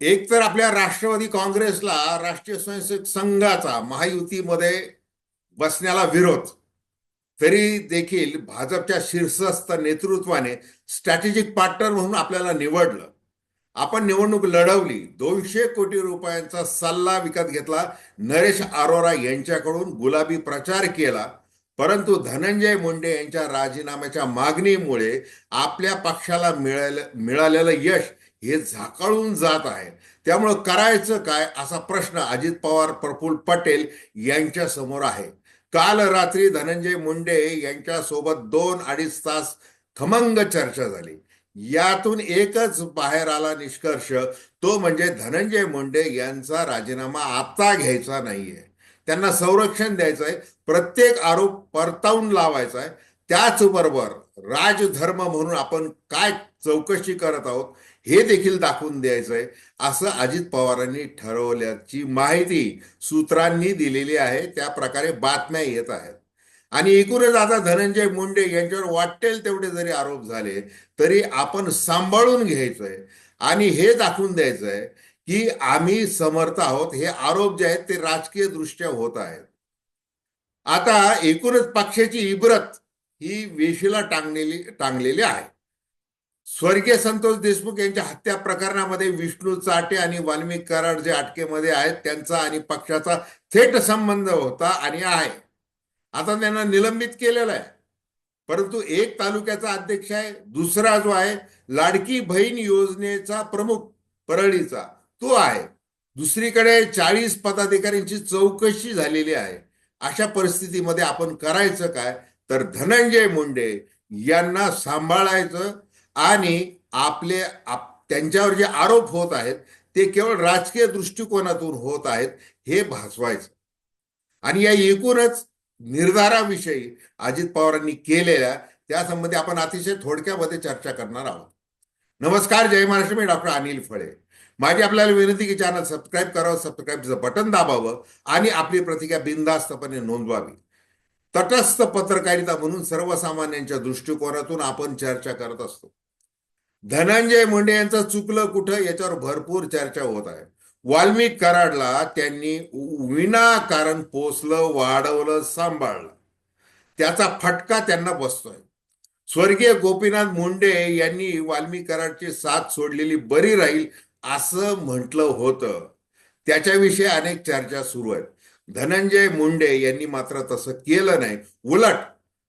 एक तर आपल्या राष्ट्रवादी काँग्रेसला राष्ट्रीय स्वयंसेवक संघाचा महायुतीमध्ये बसण्याला विरोध. तरी देखील भाजपच्या शीर्षस्थ नेतृत्वाने स्ट्रॅटेजिक पार्टनर म्हणून आपल्याला निवडलं. आपण निवडणूक लढवली दोनशे कोटी रुपयांचा सल्ला विकत घेतला नरेश अरोरा यांच्याकडून गुलाबी प्रचार केला. परंतु धनंजय मुंडे यांच्या राजीनाम्याच्या मागणीमुळे आपल्या पक्षाला मिळालं मिळालेलं यश हे झाकाळून जात आहे. त्यामुळं करायचं काय असा प्रश्न अजित पवार प्रफुल्ल पटेल यांच्या समोर आहे. काल रात्री धनंजय मुंडे यांच्या सोबत दोन अडीच तास खमंग चर्चा झाली. यातून एकच बाहेर आला निष्कर्ष तो म्हणजे धनंजय मुंडे यांचा राजीनामा आता घ्यायचा नाहीये. त्यांना संरक्षण द्यायचं आहे प्रत्येक आरोप परतावून लावायचा आहे त्याचबरोबर राजधर्म म्हणून आपण काय चौकशी करत आहोत हे देखील दाखवून द्यायचं आहे. असं अजित पवारांनी ठरवल्याची माहिती सूत्रांनी दिलेली आहे. त्या प्रकारे बातम्या येत आहेत. आणि एकूणच आता धनंजय मुंडे यांच्यावर वाटेल तेवढे जरी आरोप झाले तरी आपण सांभाळून घ्यायचंय. आणि हे दाखवून द्यायचंय की आम्ही समर्थ आहोत. हे आरोप जे आहेत ते राजकीय दृष्ट्या होत आहेत. आता एकूणच पक्षाची इब्रत ही वेशीला टांगलेली टांगलेली आहे. स्वर्गीय संतोष देशमुख यांच्या हत्या प्रकरणामध्ये विष्णू चाटे आणि वाल्मिक कराड जे अटकेमध्ये आहेत त्यांचा आणि पक्षाचा थेट संबंध होता आणि आहे. आता त्यांना निलंबित केलेलं आहे. परंतु एक तालुक्याचा अध्यक्ष आहे दुसरा जो आहे लाडकी बहीण योजनेचा प्रमुख परळीचा तो आहे. दुसरीकडे चाळीस पदाधिकाऱ्यांची चौकशी झालेली आहे. अशा परिस्थितीमध्ये आपण करायचं काय? तर धनंजय मुंडे यांना सांभाळायचं आणि आपले आप त्यांच्यावर जे आरोप होत आहेत ते केवळ राजकीय दृष्टिकोनातून होत आहेत हे भासवायचं. आणि या एकूणच निर्धाराविषयी अजित पवारांनी केलेल्या त्यासंबंधी आपण अतिशय थोडक्यामध्ये चर्चा करणार आहोत. नमस्कार जय महाराष्ट्र. मी डॉक्टर अनिल फळे. माझी आपल्याला विनंती की चॅनल सबस्क्राईब करावं सबस्क्राईबचं बटन दाबावं आणि आपली प्रतिक्रिया बिनधास्तपणे नोंदवावी. तटस्थ पत्रकारिता म्हणून सर्वसामान्यांच्या दृष्टिकोनातून आपण चर्चा करत असतो. धनंजय मुंडे यांचं चुकलं कुठं याच्यावर भरपूर चर्चा होत आहे. वाल्मिक कराडला त्यांनी विनाकारण पोचलं वाढवलं सांभाळलं. त्याचा फटका त्यांना बसतोय. स्वर्गीय गोपीनाथ मुंडे यांनी वाल्मिक कराडची साथ सोडलेली बरी राहील असं म्हटलं होतं. त्याच्याविषयी अनेक चर्चा सुरू आहेत. धनंजय मुंडे यांनी मात्र तसं केलं नाही. उलट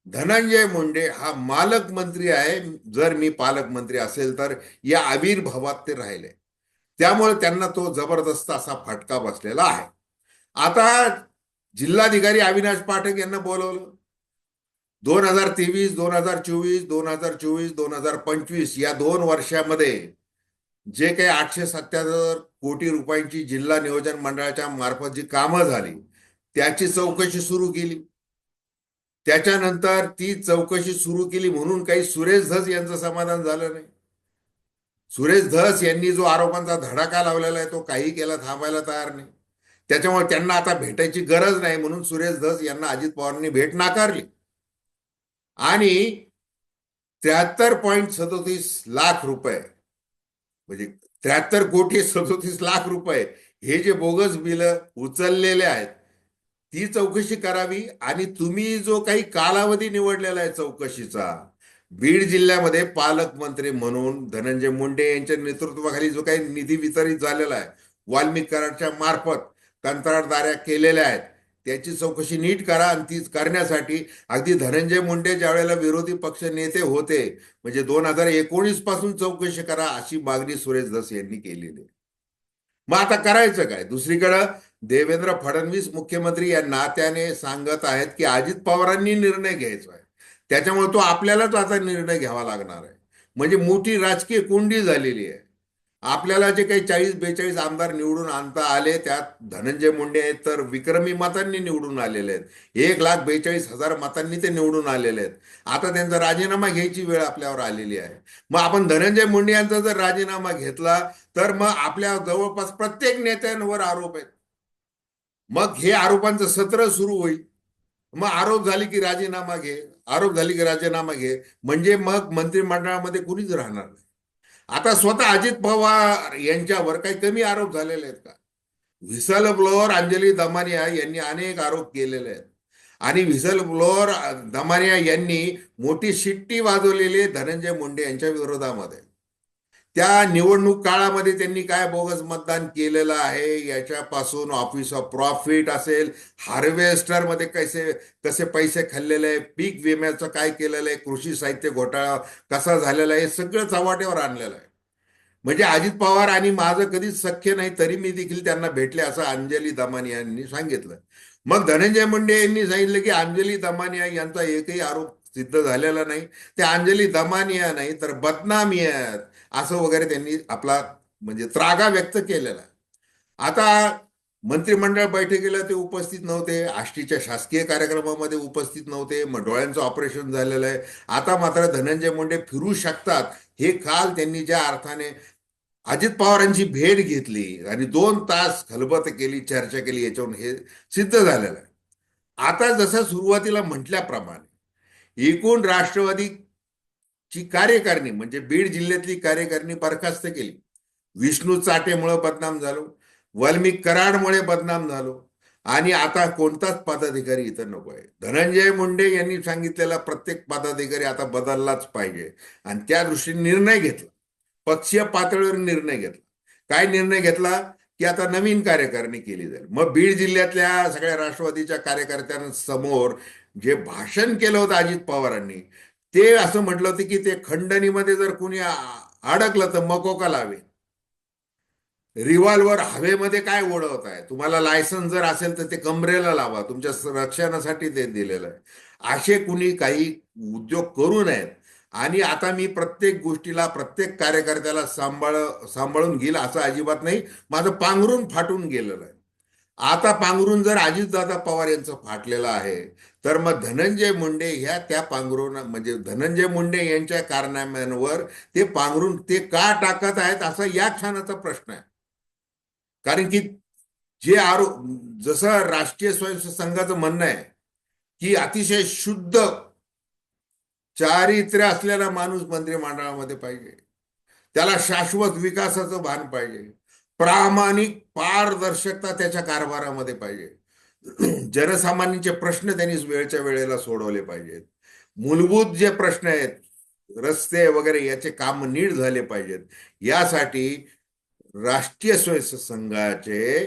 धनंजय मुंडे हा मालक मंत्री आहे. जर मी पालकमंत्री असेल तर या आविर्भावात ते राहिले. त्यामुळे त्यांना तो जबरदस्त असा फटका बसलेला आहे. आता जिल्हाधिकारी अविनाश पाठक यांना बोलवलं. दोन हजार तेवीस दोन हजार चोवीस दोन हजार चोवीस दोन हजार पंचवीस या दोन वर्षामध्ये जे काही आठशे सत्याहत्तर कोटी रुपयांची जिल्हा नियोजन मंडळाच्या मार्फत जी कामं झाली त्याची चौकशी सुरू केली. त्याच्यानंतर ती चौकशी सुरू केली म्हणून काही सुरेश धस यांचं समाधान झालं नाही. सुरेश धस यांनी जो आरोपांचा धडाका लावलेला आहे तो काही केला थांबायला तयार नाही. त्याच्यामुळे त्यांना आता भेटायची गरज नाही म्हणून सुरेश धस यांना अजित पवारांनी भेट नाकारली. आणि त्र्याहत्तर पॉईंट सदोतीस लाख रुपये म्हणजे त्र्याहत्तर कोटी सदोतीस लाख रुपये हे जे बोगस बिल उचललेले आहेत ती चौकशी करावी आणि तुम्ही जो काही कालावधी निवडलेला आहे चौकशीचा बीड जिल्ह्यामध्ये पालकमंत्री म्हणून धनंजय मुंडे यांच्या नेतृत्वाखाली जो काही निधी वितरित झालेला आहे वाल्मिक कराडच्या मार्फत कंत्राटदाऱ्या केलेल्या आहेत त्याची चौकशी नीट करा आणि ती करण्यासाठी अगदी धनंजय मुंडे ज्या वेळेला विरोधी पक्ष नेते होते म्हणजे दोन हजार एकोणीसपासून चौकशी करा अशी मागणी सुरेश धस यांनी केलेली आहे. मग आता करायचं काय? दुसरीकडं देवेंद्र फडणवीस मुख्यमंत्री या नात्याने सांगत आहेत की अजित पवारांनी निर्णय घ्यायचा आहे. त्याच्यामुळे तो आपल्यालाच आता निर्णय घ्यावा लागणार आहे. म्हणजे मोठी राजकीय कोंडी झालेली आहे. आपल्याला जे काही चाळीस बेचाळीस आमदार निवडून आणता आले त्यात धनंजय मुंडे आहेत तर विक्रमी मतांनी निवडून आलेले आहेत. एक लाख बेचाळीस हजार मतांनी ते निवडून आलेले आहेत. आता त्यांचा राजीनामा घ्यायची वेळ आपल्यावर आलेली आहे. मग आपण धनंजय मुंडे यांचा जर राजीनामा घेतला तर मग आपल्या जवळपास प्रत्येक नेत्यांवर आरोप आहेत. मग हे आरोपांचं सत्र सुरू होईल. मग आरोप झाले की राजीनामा घे आरोप झाले की राजीनामा घे. म्हणजे मग मंत्रिमंडळामध्ये कुणीच राहणार नाही. आता स्वतः अजित पवार यांच्यावर काही कमी आरोप झालेले आहेत का? व्हिसल ब्लोअर अंजली दमानिया यांनी अनेक आरोप केलेले आहेत. आणि व्हिसल ब्लोअर दमानिया यांनी मोठी शिट्टी वाजवलेली धनंजय मुंडे यांच्या विरोधामध्ये. त्या निवडणूक काळामध्ये त्यांनी काय बोगस मतदान केलेलं आहे? याच्यापासून ऑफिस ऑफ प्रॉफिट असेल हार्वेस्टरमध्ये कसे कसे पैसे खाल्लेले आहे पीक विम्याचं काय केलेलं आहे कृषी साहित्य घोटाळा कसा झालेला आहे हे सगळं चव्हाट्यावर आणलेलं आहे. म्हणजे अजित पवार आणि माझं कधीच सख्य नाही तरी मी देखील त्यांना भेटले असं अंजली दमानिया यांनी सांगितलं. मग धनंजय मुंडे यांनी सांगितलं की अंजली दमानिया यांचा एकही आरोप सिद्ध झालेला नाही. ते अंजली दमानिया नाही तर बदनामी आहेत. असं वगैरे त्यांनी आपला म्हणजे त्रागा व्यक्त केलेला. आता मंत्रिमंडळ बैठकीला ते उपस्थित नव्हते आष्टीच्या शासकीय कार्यक्रमामध्ये उपस्थित नव्हते मग डोळ्यांचं ऑपरेशन झालेलं आहे. आता मात्र धनंजय मुंडे फिरू शकतात हे काल त्यांनी ज्या अर्थाने अजित पवारांची भेट घेतली आणि दोन तास खलबत केली चर्चा केली याच्यावरून हे सिद्ध झालेलं आहे. आता जसं सुरुवातीला म्हटल्याप्रमाणे एकूण राष्ट्रवादी ची कार्यकारिणी म्हणजे बीड जिल्ह्यातली कार्यकारिणी बरखास्त केली. विष्णू चाटेमुळे बदनाम झालो. वाल्मिक कराडमुळे बदनाम झालो. आणि आता कोणताच पदाधिकारी इथं नको आहे. धनंजय मुंडे यांनी सांगितलेला प्रत्येक पदाधिकारी आता बदललाच पाहिजे. आणि त्या दृष्टीने निर्णय घेतला. पक्षीय पातळीवर निर्णय घेतला. काय निर्णय घेतला? की आता नवीन कार्यकारिणी केली जाईल. मग बीड जिल्ह्यातल्या सगळ्या राष्ट्रवादीच्या कार्यकर्त्यांसमोर जे भाषण केलं होतं अजित पवारांनी ते असं म्हटलं होतं की ते खंडणीमध्ये जर कुणी अडकलं तर मकोका लावे? रिव्हॉल्वर हवेमध्ये काय ओढवत आहे? तुम्हाला लायसन्स जर असेल तर ते कमरेला लावा. तुमच्या रक्षणासाठी ते दिलेलं आहे. असे कुणी काही उद्योग करू नयेत. आणि आता मी प्रत्येक गोष्टीला प्रत्येक कार्यकर्त्याला सांभाळ सांभाळून घेईल असं अजिबात नाही. माझं पांघरून फाटून गेलेलं आहे. आता पांघरून जर अजितदादा पवार यांचं फाटलेलं आहे तर मग धनंजय मुंडे ह्या त्या पांघरून म्हणजे धनंजय मुंडे यांच्या कारनाम्यांवर ते पांघरून ते का टाकत आहेत असा या क्षणाचा प्रश्न आहे. कारण की जे आरोप जसं राष्ट्रीय स्वयंसेवक संघाचं म्हणणं आहे की अतिशय शुद्ध चारित्र्य असलेला माणूस मंत्रिमंडळामध्ये पाहिजे. त्याला शाश्वत विकासाचं भान पाहिजे. प्रामाणिक पारदर्शकता त्याच्या कारभारामध्ये पाहिजे. जनसामान्यांचे प्रश्न त्यांनी वेळच्या वेळेला सोडवले पाहिजेत. मूलभूत जे प्रश्न आहेत रस्ते वगैरे याचे काम नीट झाले पाहिजेत. यासाठी राष्ट्रीय स्वयंसेवक संघाचे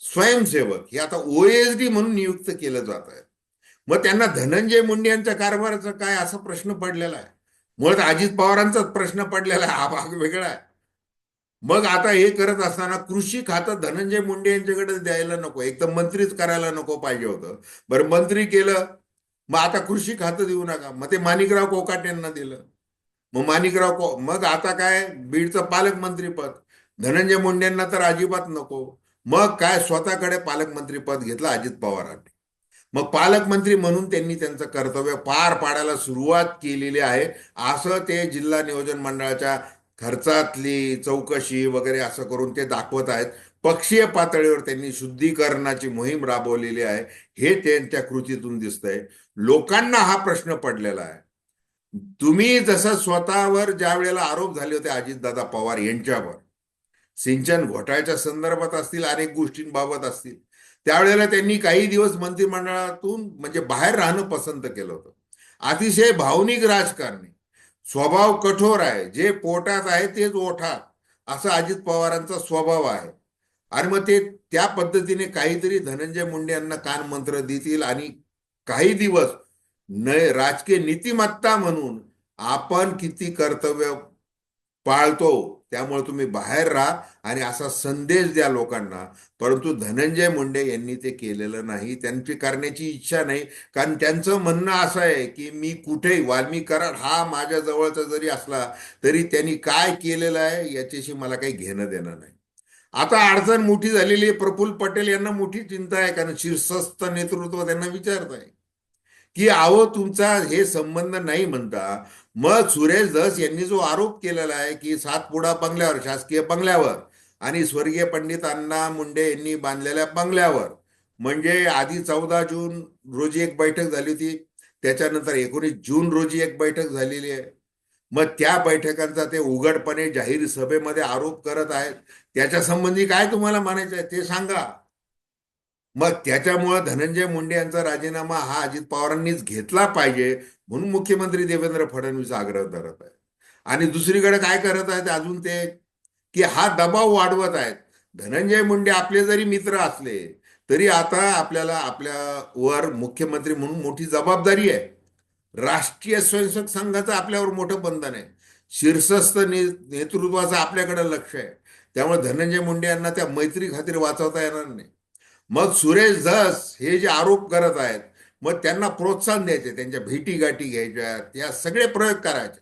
स्वयंसेवक हे आता ओएसडी म्हणून नियुक्त केलं जात आहे. मग त्यांना धनंजय मुंडे यांच्या कारभाराचा काय असा प्रश्न पडलेला आहे? मुळात अजित पवारांचाच प्रश्न पडलेला आहे. हा भाग वेगळा आहे. मग आता हे करत असताना कृषी खातं धनंजय मुंडे यांच्याकडे द्यायला नको. एकदम मंत्रीच करायला नको पाहिजे होतं. बरं मंत्री केलं मग आता कृषी खातं देऊ नका. मग ते कोकाट यांना दिलं. मग माणिकराव को मग आता काय? बीडचं पालकमंत्रीपद धनंजय मुंडेंना तर अजिबात नको. मग काय? स्वतःकडे पालकमंत्रीपद घेतलं अजित पवारांनी. मग पालकमंत्री म्हणून त्यांनी त्यांचं कर्तव्य पार पाडायला सुरुवात केलेली आहे. असं ते जिल्हा नियोजन मंडळाच्या खर्चातली चौकशी वगैरे असं करून ते दाखवत आहेत. पक्षीय पातळीवर त्यांनी शुद्धीकरणाची मोहीम राबवलेली आहे. हे त्यांच्या कृतीतून दिसतंय. लोकांना हा प्रश्न पडलेला आहे. तुम्ही जसं स्वतःवर ज्या वेळेला आरोप झाले होते अजितदादा पवार यांच्यावर सिंचन घोटाळ्याच्या संदर्भात असतील अनेक गोष्टींबाबत असतील त्यावेळेला त्यांनी काही दिवस मंत्रिमंडळातून म्हणजे बाहेर राहणं पसंत केलं होतं. अतिशय भावनिक राजकारणी. स्वभाव कठोर आहे. जे पोटात आहे तेच ओठात. असा अजित पवारांचा स्वभाव आहे. आणि मग ते त्या पद्धतीने काहीतरी धनंजय मुंडे यांना कान मंत्र देतील आणि काही दिवस न राजकीय नीतिमत्ता म्हणून आपण किती कर्तव्य पाळतो त्यामुळे तुम्ही बाहेर राहा आणि असा संदेश द्या लोकांना. परंतु धनंजय मुंडे यांनी ते केलेलं नाही. त्यांची करण्याची इच्छा नाही. कारण त्यांचं म्हणणं असं आहे की मी कुठेही वाल्मी कराड हा माझ्या जवळचा जरी असला तरी त्यांनी काय केलेलं आहे याच्याशी मला काही घेणं देणं नाही. आता अडचण मोठी झालेली आहे. प्रफुल्ल पटेल यांना मोठी चिंता आहे. कारण शीर्षस्थ नेतृत्व त्यांना विचारत आहे की आहो तुमचा हे संबंध नाही म्हणता. मग सुरेश धस यांनी जो आरोप केलेला आहे की सातपुडा बंगल्यावर शासकीय बंगल्यावर आणि स्वर्गीय पंडित अण्णा मुंडे यांनी बांधलेल्या बंगल्यावर. म्हणजे आधी चौदा जून रोजी एक बैठक झाली होती. त्याच्यानंतर एकोणीस जून रोजी एक बैठक झालेली आहे. मग त्या बैठकांचा ते उघडपणे जाहीर सभेमध्ये आरोप करत आहेत. त्याच्या संबंधी काय तुम्हाला म्हणायचं आहे ते सांगा. मग त्याच्यामुळं धनंजय मुंडे यांचा राजीनामा हा अजित पवारांनीच घेतला पाहिजे म्हणून मुख्यमंत्री देवेंद्र फडणवीस आग्रह धरत आहेत. आणि दुसरीकडे काय करत आहेत अजून ते? की हा दबाव वाढवत आहेत. धनंजय मुंडे आपले जरी मित्र असले तरी आता आपल्याला आपल्या वर मुख्यमंत्री म्हणून मोठी जबाबदारी आहे. राष्ट्रीय स्वयंसेवक संघाचं आपल्यावर मोठं बंधन आहे. शीर्षस्थ ने नेतृत्वाचं आपल्याकडे लक्ष आहे. त्यामुळे धनंजय मुंडे यांना त्या मैत्री खातीर वाचवता येणार नाही. मग सुरेश धस हे जे आरोप करत आहेत मग त्यांना प्रोत्साहन द्यायचे त्यांच्या भेटी गाठी घ्यायच्या या सगळे प्रयोग करायचे.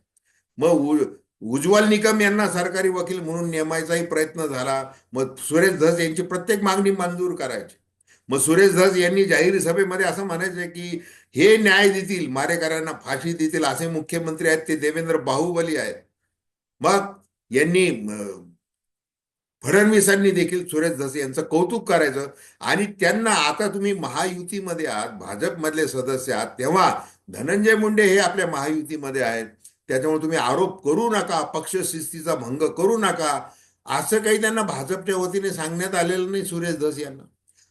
मग उ- उज्ज्वल निकम यांना सरकारी वकील म्हणून नेमायचाही प्रयत्न झाला मग सुरेश धस यांची प्रत्येक मागणी मंजूर करायची. मग सुरेश धस यांनी जाहीर सभेमध्ये असं म्हणायचं की हे न्याय देतील मारेकऱ्यांना फाशी देतील असे मुख्यमंत्री आहेत ते देवेंद्र बाहुबली आहेत. मग यांनी फडणवीसांनी देखील सुरेश धस यांचं कौतुक करायचं आणि त्यांना आता तुम्ही महायुतीमध्ये आहात भाजपमधले सदस्य आहात तेव्हा धनंजय मुंडे हे आपल्या महायुतीमध्ये आहेत. त्याच्यामुळे तुम्ही आरोप करू नका पक्षशिस्तीचा भंग करू नका. असं काही त्यांना भाजपच्या वतीने सांगण्यात आलेलं नाही सुरेश धस यांना.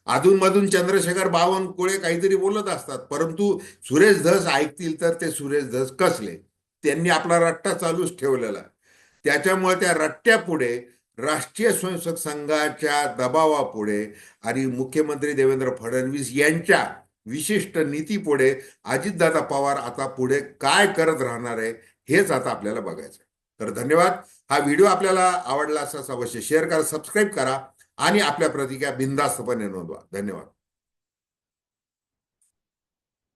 अधूनमधून चंद्रशेखर बावनकुळे काहीतरी बोलत असतात परंतु सुरेश धस ऐकतील तर ते सुरेश धस कसले? त्यांनी आपला रट्टा चालूच ठेवलेला त्याच्यामुळे त्या रट्ट्यापुढे राष्ट्रीय स्वयंसेवक संघाच्या दबावापुढे आणि मुख्यमंत्री देवेंद्र फडणवीस यांच्या विशिष्ट नीतीपुढे अजितदादा पवार आता पुढे काय करत राहणार आहे हेच आता आपल्याला बघायचं तर धन्यवाद. हा व्हिडिओ आपल्याला आवडला असाच अवश्य शेअर करा सबस्क्राईब करा आणि आपल्या प्रतिक्रिया बिनधास्तपणे नोंदवा. धन्यवाद.